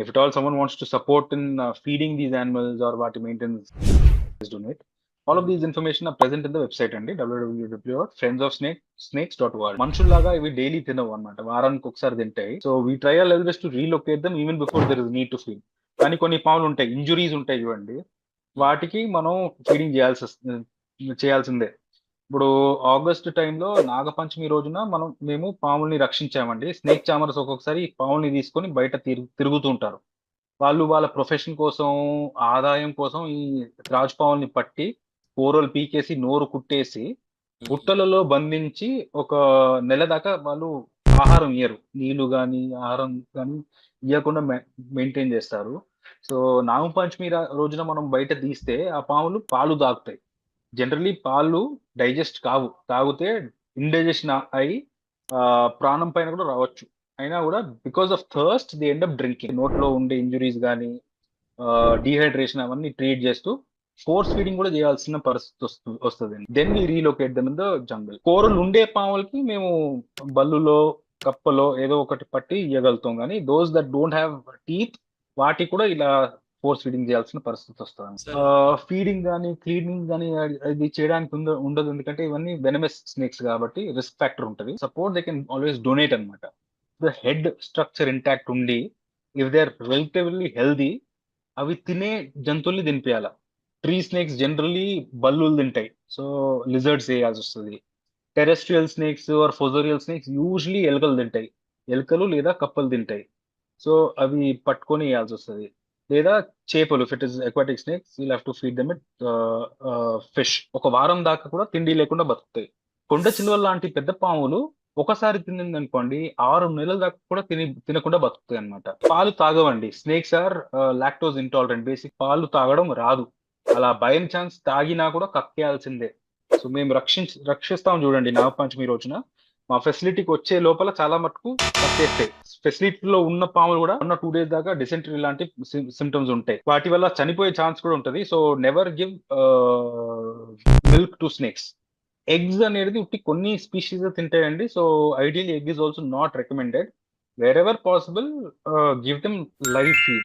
If at all someone wants to support in uh, feeding these animals or what maintenance, please donate. All of these information are present in the website అండి www.friendsofsnakes.org మనుషుల్లాగా ఇవి daily తినవు అనమాట వారానికి ఒకసారి తింటాయి so we try always to relocate them even before there is need to feed కానీ కొన్ని పాములు ఉంటాయి ఇంజురీస్ ఉంటాయి చూడండి వాటికి మనం ఫీడింగ్ చేయాల్సి వస్తుంది చేయాల్సిందే ఇప్పుడు ఆగస్ట్ టైంలో నాగపంచమి రోజున మనం మేము పాముల్ని రక్షించామండి. స్నేక్ చామర్స్ ఒక్కొక్కసారి పాముల్ని తీసుకొని బయట తిరుగు తిరుగుతూ ఉంటారు వాళ్ళు వాళ్ళ ప్రొఫెషన్ కోసం ఆదాయం కోసం ఈ త్రాజు పాముల్ని పట్టి కూరలు పీకేసి నోరు కుట్టేసి బుట్టలలో బంధించి ఒక నెల దాకా వాళ్ళు ఆహారం ఇయ్యరు. నీళ్ళు కానీ ఆహారం కానీ ఇవ్వకుండా మెయింటైన్ చేస్తారు. సో నాగపంచమి రోజున మనం బయట తీస్తే ఆ పాములు పాలు తాగుతాయి జనరలీ పాలు డైజెస్ట్ కావు తాగితే ఇండైజెషన్ అయి ఆ, ప్రాణం పైన కూడా రావచ్చు. అయినా కూడా because of thirst the end of drinking. నోట్లో ఉండే ఇంజురీస్ కానీ డీహైడ్రేషన్ అవన్నీ ట్రీట్ చేస్తూ ఫోర్స్ ఫీడింగ్ కూడా చేయాల్సిన పరిస్థితి వస్తుంది వస్తుంది then we relocate them in the jungle కూరలు ఉండే పాములకి మేము బల్లులో కప్పలో ఏదో ఒకటి పట్టి ఇవ్వగలుగుతాం కానీ those that don't have teeth వాటికి కూడా ఇలా ఫోర్స్ ఫీడింగ్ చేయాల్సిన పరిస్థితి వస్తుంది. ఫీడింగ్ కానీ క్లీనింగ్ కానీ అది చేయడానికి ఉండదు. ఎందుకంటే ఇవన్నీ వెనమస్ స్నేక్స్ కాబట్టి రిస్క్ ఫ్యాక్టర్ ఉంటుంది. Support they can always donate అనమాట ద హెడ్ స్ట్రక్చర్ ఇంటాక్ట్ ఉండి if they are relatively healthy అవి తినే జంతువుల్ని తినిపించాల ట్రీ స్నేక్స్ జనరల్లీ బల్లులు తింటాయి. సో లిజర్డ్స్ వేయాల్సి వస్తుంది. Terrestrial snakes or fossorial snakes usually ఎలుకలు తింటాయి. ఎలుకలు లేదా కప్పలు తింటాయి. సో అవి పట్టుకొని వేయాల్సి వస్తుంది. లేదా చేపలు fit is aquatic snakes you have to feed them it fish ఒక వారం దాకా కూడా తిండి లేకుండా బతుకుతాయి. కొండ చిలువలు లాంటి పెద్ద పాములు ఒకసారి తినింది అనుకోండి ఆరు నెలల దాకా కూడా తిని తినకుండా బతుకుతాయి అన్నమాట. పాలు తాగవండి. Snakes are lactose intolerant basic పాలు తాగడం రాదు. అలా బై ఛాన్స్ తాగినా కూడా కక్కేయాల్సిందే. సో మేము రక్షించ రక్షిస్తాం చూడండి నాగపంచమి రోజున. మా ఫెసిలిటీకి వచ్చే లోపల చాలా మటుకు కక్కేస్తాయి ఫెసిలిటీలో ఉన్న పాములు కూడా ఉన్న టూ డేస్ దాకా డిసెంటరీ లాంటి సిమ్టమ్స్ ఉంటాయి. వాటి వల్ల చనిపోయే ఛాన్స్ కూడా ఉంటుంది. So never give milk to snakes eggs అనేది ఉట్టి కొన్ని species తింటాయండి. So ideal egg is also not recommended wherever possible give them live feed